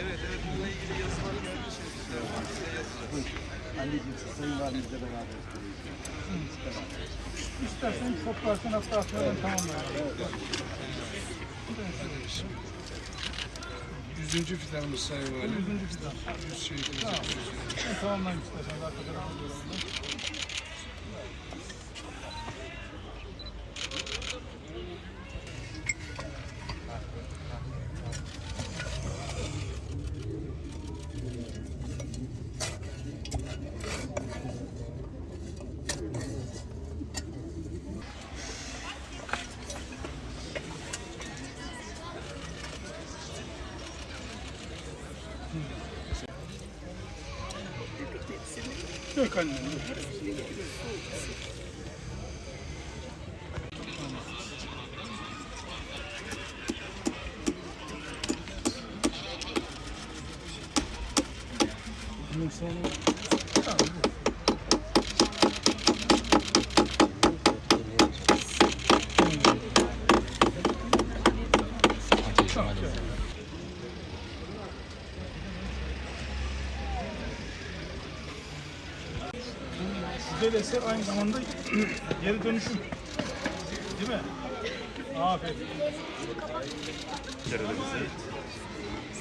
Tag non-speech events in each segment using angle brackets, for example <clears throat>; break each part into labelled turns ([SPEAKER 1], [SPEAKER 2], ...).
[SPEAKER 1] Evet evet bununla ilgili yazıları geldi şimdi. Size yazacağız.
[SPEAKER 2] Anneciğim Sayın Valimizle beraber.
[SPEAKER 3] İstersen toplarsın hatta atmadan tamamlayalım.
[SPEAKER 4] Yüzüncü fidanımız Sayın Valim.
[SPEAKER 3] Yüzüncü fidan.
[SPEAKER 4] Yüz şehidimiz.
[SPEAKER 3] Tamam. Tamamlayın istersen. Arka tarafa alıyorum Dök annem. dök. Bunun sonu- Tamam, bu. Tamam, gel. Güzel eser aynı zamanda <clears throat> geri dönüşüm. Değil mi? Aferin.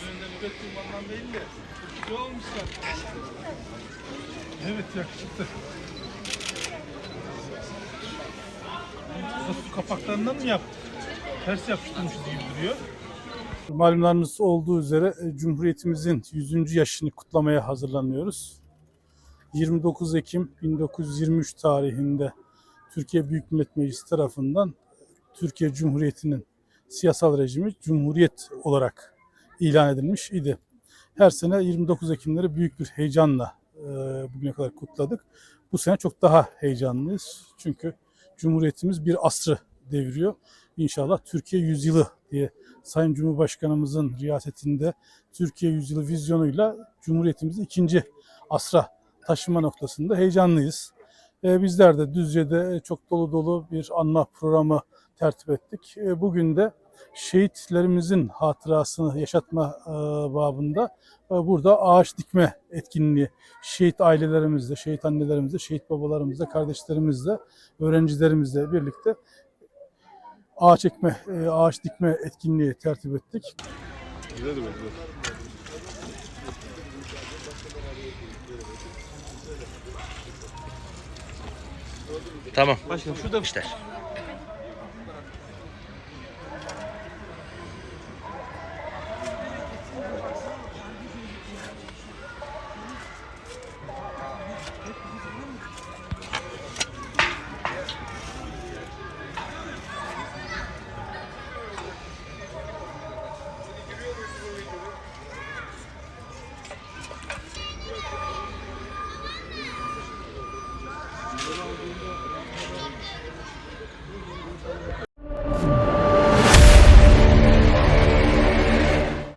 [SPEAKER 3] Önünden ürettiğim anlam değil de. Güzel olmuşlar. Evet yakışıklı. Su kapaklarından mı yaptık? Ters yapıştırmışız gibi duruyor. Malumlarınız olduğu üzere e, Cumhuriyetimizin 100. yaşını kutlamaya hazırlanıyoruz. 29 Ekim 1923 tarihinde Türkiye Büyük Millet Meclisi tarafından Türkiye Cumhuriyeti'nin siyasal rejimi Cumhuriyet olarak ilan edilmiş idi. Her sene 29 Ekimleri büyük bir heyecanla e, bugüne kadar kutladık. Bu sene çok daha heyecanlıyız. Çünkü Cumhuriyetimiz bir asrı deviriyor. İnşallah Türkiye yüzyılı diye Sayın Cumhurbaşkanımızın riyasetinde Türkiye yüzyılı vizyonuyla Cumhuriyetimizi ikinci asra taşıma noktasında heyecanlıyız. Ee, bizler de Düzce'de çok dolu dolu bir anma programı tertip ettik. Ee, bugün de şehitlerimizin hatırasını yaşatma e, babında e, burada ağaç dikme etkinliği şehit ailelerimizle, şehit annelerimizle, şehit babalarımızla, kardeşlerimizle, öğrencilerimizle birlikte ağaç ekme, e, ağaç dikme etkinliği tertip ettik.
[SPEAKER 5] Tamam. Başka şu da işler.